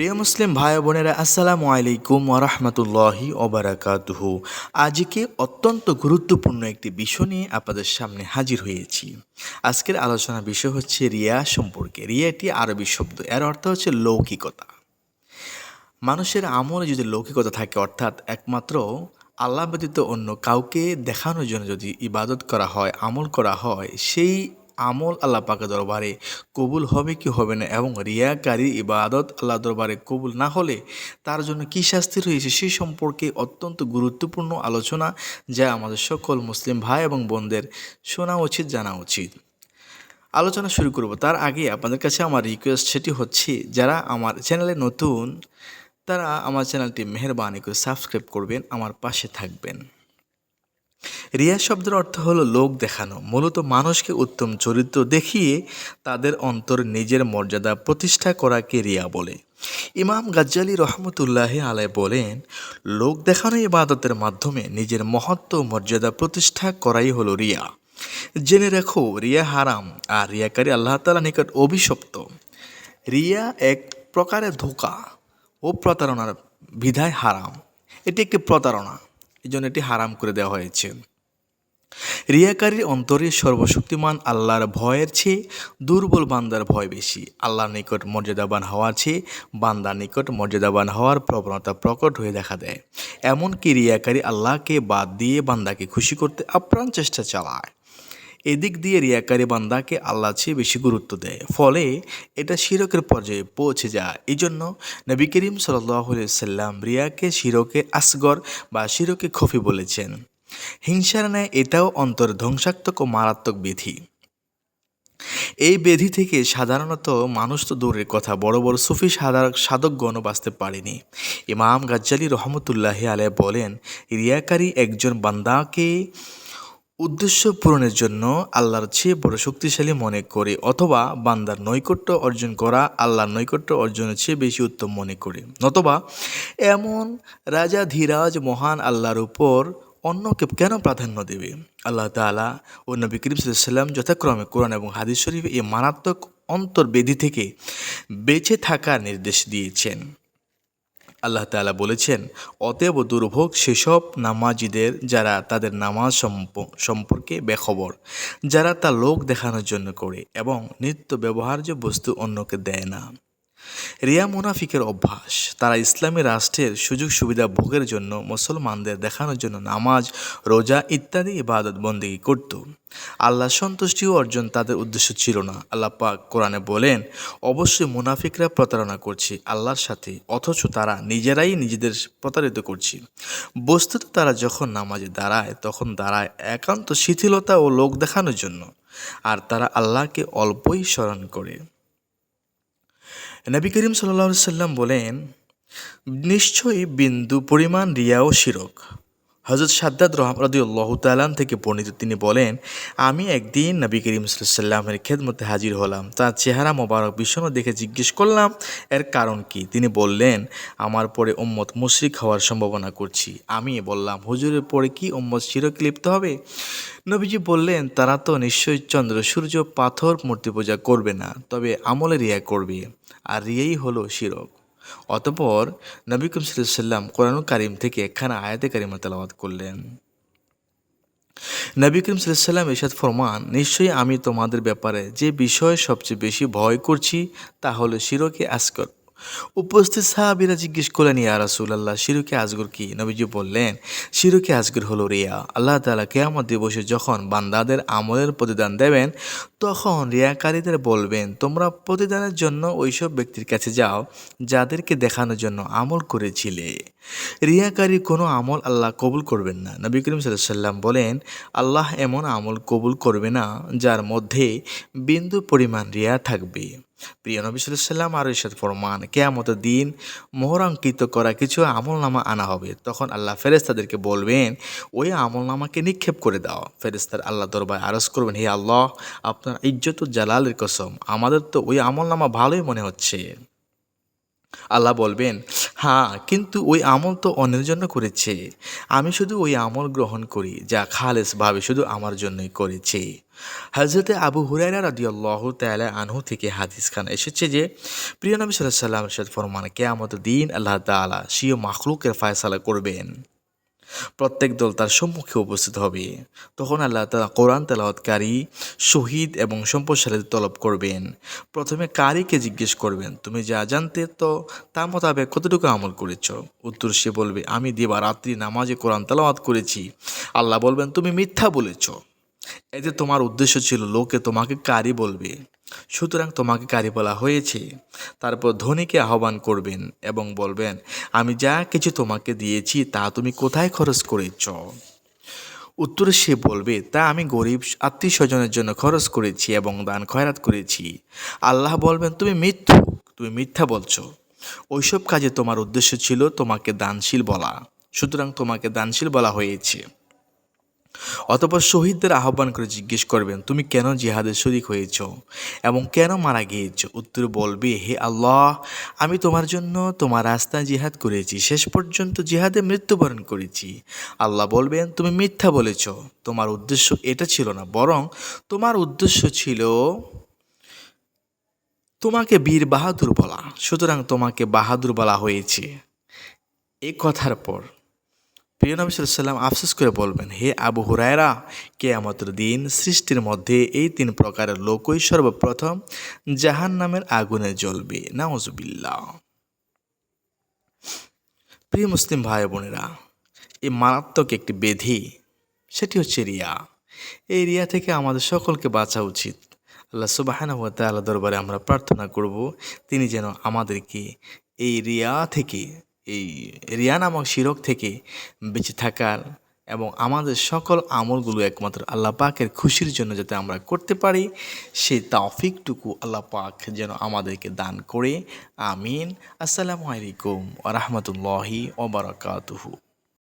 প্রিয় মুসলিম ভাই বোনেরা, আসসালামু আলাইকুম ওরহমতুল্লাহি ওবরাকাতুহু আজকে অত্যন্ত গুরুত্বপূর্ণ একটি বিষয় নিয়ে আপনাদের সামনে হাজির হয়েছি। আজকের আলোচনা বিষয় হচ্ছে রিয়া সম্পর্কে। রিয়া একটি আরবি শব্দ, এর অর্থ হচ্ছে লৌকিকতা। মানুষের আমলে যদি লৌকিকতা থাকে, অর্থাৎ একমাত্র আল্লাহ ব্যতীত অন্য কাউকে দেখানোর জন্য যদি ইবাদত করা হয়, আমল করা হয়, সেই আমল আল্লাহ পাকে দরবারে কবুল হবে কি হবে না এবং রিয়াকারী ইবাদত আল্লাহ দরবারে কবুল না হলে তার জন্য কী শাস্তি রয়েছে সে সম্পর্কে অত্যন্ত গুরুত্বপূর্ণ আলোচনা যা আমাদের সকল মুসলিম ভাই এবং বোনদের শোনা উচিত, জানা উচিত। আলোচনা শুরু করব। তার আগে আপনাদের কাছে আমার রিকোয়েস্ট সেটি হচ্ছে, যারা আমার চ্যানেলে নতুন, তারা আমার চ্যানেলটি মেহরবানি করে সাবস্ক্রাইব করবেন, আমার পাশে থাকবেন। রিয়া শব্দের অর্থ হলো লোক দেখানো। মূলত মানুষকে উত্তম চরিত্র দেখিয়ে তাদের অন্তর নিজের মর্যাদা প্রতিষ্ঠা করাকে রিয়া বলে। ইমাম গাজ্জালি রহমতুল্লাহ আলাই বলেন, লোক দেখানো ইবাদতের মাধ্যমে নিজের মহত্ব মর্যাদা প্রতিষ্ঠা করাই হলো রিয়া। জেনে রেখো, রিয়া হারাম আর রিয়াকারী আল্লাহ তালা নিকট অভিশপ্ত। রিয়া এক প্রকারের ধোকা ও প্রতারণার বিধায় হারাম। এটি একটি প্রতারণা। এই জন্য এটি হারাম করে দেওয়া হয়েছে। রিয়াকারীর অন্তরে সর্বশক্তিমান আল্লাহর ভয়ের চেয়ে দুর্বল বান্দার ভয় বেশি। আল্লাহর নিকট মর্যাদাবান হওয়ার চেয়ে বান্দার নিকট মর্যাদাবান হওয়ার প্রবণতা প্রকট হয়ে দেখা দেয়। এমনকি রিয়াকারী আল্লাহকে বাদ দিয়ে বান্দাকে খুশি করতে আপ্রাণ চেষ্টা চালায়। এদিক দিয়ে রিয়াকারী বান্দাকে আল্লাহ চেয়ে বেশি গুরুত্ব দেয়। ফলে এটা শিরকের পর্যায়ে পৌঁছে যায়। এই জন্য নবী করিম সাল্লাম রিয়াকে শিরকে আসগর বা শিরকে খফি বলেছেন। হিংসার ন্যায় এটাও অন্তর ধ্বংসাত্মক ও মারাত্মক বিধি। এই বেধি থেকে সাধারণত মানুষ তো দূরের কথা, বড় বড় সুফি সাধারক সাধকগণও বাঁচতে পারেনি। ইমাম গাজ্জালি রহমতুল্লাহ আলহ বলেন, রিয়াকারী একজন বান্দাকে উদ্দেশ্য পূরণের জন্য আল্লাহর চেয়ে বড় শক্তিশালী মনে করে অথবা বান্দার নৈকট্য অর্জন করা আল্লাহর নৈকট্য অর্জনের চেয়ে বেশি উত্তম মনে করে। নতবা, এমন রাজা, ধীরাজ, মহান আল্লাহর উপর অন্যকে কেন প্রাধান্য দেবে? আল্লাহ তালা ও নবী করিম সাল্লাম যথাক্রমে কোরআন এবং হাদিস শরীফ এই মারাত্মক অন্তর্বেদী থেকে বেঁচে থাকার নির্দেশ দিয়েছেন। আল্লাহ তালা বলেছেন, অতএব দুর্ভোগ সেসব নামাজিদের যারা তাদের নামাজ সম্প- সম্পর্কে বেখবর, যারা তা লোক দেখানোর জন্য করে এবং নিত্য ব্যবহার্য বস্তু অন্যকে দেয় না। রিয়া মুনাফিকের অভ্যাস, তারা ইসলামী রাষ্ট্রের সুযোগ সুবিধা ভোগের জন্য মুসলমানদের দেখানোর জন্য নামাজ, রোজা ইত্যাদি ইবাদত বন্দেগী করত। আল্লাহ সন্তুষ্টিও অর্জন তাদের উদ্দেশ্য ছিল না। আল্লাহ পাক কোরআনে বলেন, অবশ্যই মুনাফিকরা প্রতারণা করছে আল্লাহর সাথে, অথচ তারা নিজেরাই নিজেদের প্রতারিত করছে। বস্তুত তারা যখন নামাজে দাঁড়ায়, তখন দাঁড়ায় একান্ত শিথিলতা ও লোক দেখানোর জন্য, আর তারা আল্লাহকে অল্পই স্মরণ করে। নবী করিম সাল্লা সাল্লাম বলেন, নিশ্চয়ই বিন্দু, পরিমাণ, রিয়া ও শিরক। হজরত সাদ্দাদ রহমরদুল্লাহ তালান থেকে বর্ণিত তিনি বলেন, আমি একদিন নবী করিম সাল্লামের খেদমতে হাজির হলাম। তার চেহারা মোবারক বিষণ্ণ দেখে জিজ্ঞেস করলাম, এর কারণ কি? তিনি বললেন, আমার পরে উম্মত মুশরিক হওয়ার সম্ভাবনা করছি। আমি বললাম, হুজুরের পরে কি উম্মত শিরক লিপ্ত হবে? নবীজি বললেন, তারা তো নিশ্চয়ই চন্দ্র, সূর্য, পাথর, মূর্তি পূজা করবে না, তবে আমলে রিয়া করবে। আর রিয়েই হলো শিরক। অতপর নবী করিম সাল্লাম কোরআন কারিম থেকে একখানা আয়াতে কারিম তালাবাদ করলেন। নবী করিম সাল্লাম এরশাদ ফরমান, নিশ্চয়ই আমি তোমাদের ব্যাপারে যে বিষয়ে সবচেয়ে বেশি ভয় করছি তা হলো শিরকে আসকর উপস্থিত সাহাবিরা জিজ্ঞেস করলেন, ইয়া রাসূলুল্লাহ, শিরুকে আজগর কি? নবীজি বললেন, শিরুকে আজগর হলো রিয়া। আল্লাহ তালা কেয়ামত দিবসে যখন বান্দাদের আমলের প্রতিদান দেবেন, তখন রিয়াকারীদের বলবেন, তোমরা প্রতিদানের জন্য ওইসব ব্যক্তির কাছে যাও, যাদেরকে দেখানোর জন্য আমল করেছিলে। রিয়াকারী কোনো আমল আল্লাহ কবুল করবেন না। নবী করিম সাল্লাম বলেন, আল্লাহ এমন আমল কবুল করবে না যার মধ্যে বিন্দু পরিমাণ রিয়া থাকবে। প্রিয় নবী সাল্লাম আর ইসাদ ফরমান কেয়ামত দিন মোহরাঙ্কিত করা কিছু আমল নামা আনা হবে। তখন আল্লাহ ফেরেস্তাদেরকে বলবেন, ওই আমল নামাকে নিক্ষেপ করে দাও। ফেরেস্তার আল্লাহ দরবার আরজ করবেন, হে আল্লাহ, আপনার ইজ্জত জালালের কসম, আমাদের তো ওই আমল নামা ভালোই মনে হচ্ছে। আল্লাহ বলবেন হ্যাঁ কিন্তু ওই আমল তো অন্যের জন্য করেছে। আমি শুধু ওই আমল গ্রহণ করি, যা খালেসভাবে শুধু আমার জন্যই করেছে। হজরতে আবু হুরাইরা রাদি আল্লাহ তালা আনহু থেকে হাদিস খান এসেছে যে, প্রিয় নবী সাল্লাহ সাল্লাম রশাদ ফরমান কেয়ামত দিন আল্লাহ তালা সিও মাখলুকের ফায়সালা করবেন। প্রত্যেক দল তার সম্মুখে উপস্থিত হবে। তখন আল্লাহ তালা কোরআন তেলাওয়াতকারী, শহীদ এবং সম্পদশালীদের তলব করবেন। প্রথমে কারিকে জিজ্ঞেস করবেন, তুমি যা জানতে তো তা মোতাবেক কতটুকু আমল করেছ? উত্তর সে বলবে, আমি দিবা রাত্রি নামাজে কোরআন তেলাওয়াত করেছি। আল্লাহ বলবেন, তুমি মিথ্যা বলেছ। এতে তোমার উদ্দেশ্য ছিল লোকে তোমাকে কারি বলবে। সুতরাং তোমাকে কারি বলা হয়েছে। তারপর ধনীকে আহ্বান করবেন এবং বলবেন, আমি যা কিছু তোমাকে দিয়েছি তা তুমি কোথায় খরচ করেছ? উত্তরে সে বলবে, তা আমি গরিব আত্মীয় স্বজনের জন্য খরচ করেছি এবং দান খয়রাত করেছি। আল্লাহ বলবেন, তুমি মিথ্যু, তুমি মিথ্যা বলছো। ওইসব কাজে তোমার উদ্দেশ্য ছিল তোমাকে দানশীল বলা। সুতরাং তোমাকে দানশীল বলা হয়েছে। অতপর শহীদদের আহ্বান করে জিজ্ঞেস করবেন, তুমি কেন জিহাদের শরিক হয়েছ? এবং কেন মারা গিয়েছ? উত্তর বলবে, হে আল্লাহ, আমি তোমার জন্য তোমার রাস্তায় জিহাদ করেছি, শেষ পর্যন্ত জিহাদে মৃত্যুবরণ করেছি। আল্লাহ বলবেন, তুমি মিথ্যা বলেছ। তোমার উদ্দেশ্য এটা ছিল না, বরং তোমার উদ্দেশ্য ছিল তোমাকে বীর বাহাদুর বলা। সুতরাং তোমাকে বাহাদুর বলা হয়েছে। এই কথার পর প্রিয় নবী সাল্লাম আফসোস করে বলবেন, হে আবু হুরায়রা, কেয়ামতের দিন সৃষ্টির মধ্যে এই তিন প্রকারের লোকই সর্বপ্রথম জাহান নামের আগুনে জ্বলবে। নাউজুবিল্লাহ। প্রিয় মুসলিম ভাই বোনেরা, এই মারাত্মক একটি বেধি, সেটি হচ্ছে রিয়া। এই রিয়া থেকে আমাদের সকলকে বাঁচা উচিত। আল্লাহ সুবাহানা দরবারে আমরা প্রার্থনা করব, তিনি যেন আমাদেরকে এই রিয়া থেকে এই রিয়া নামক শিরক থেকে বেঁচে থাকার এবং আমাদের সকল আমলগুলো একমাত্র আল্লাহ পাকের খুশির জন্য যাতে আমরা করতে পারি সেই তাফিকটুকু আল্লাহ পাক যেন আমাদেরকে দান করে। আমিন। আসসালামু আলাইকুম ওরহমতুল্লাহি ওবরাকাতুহু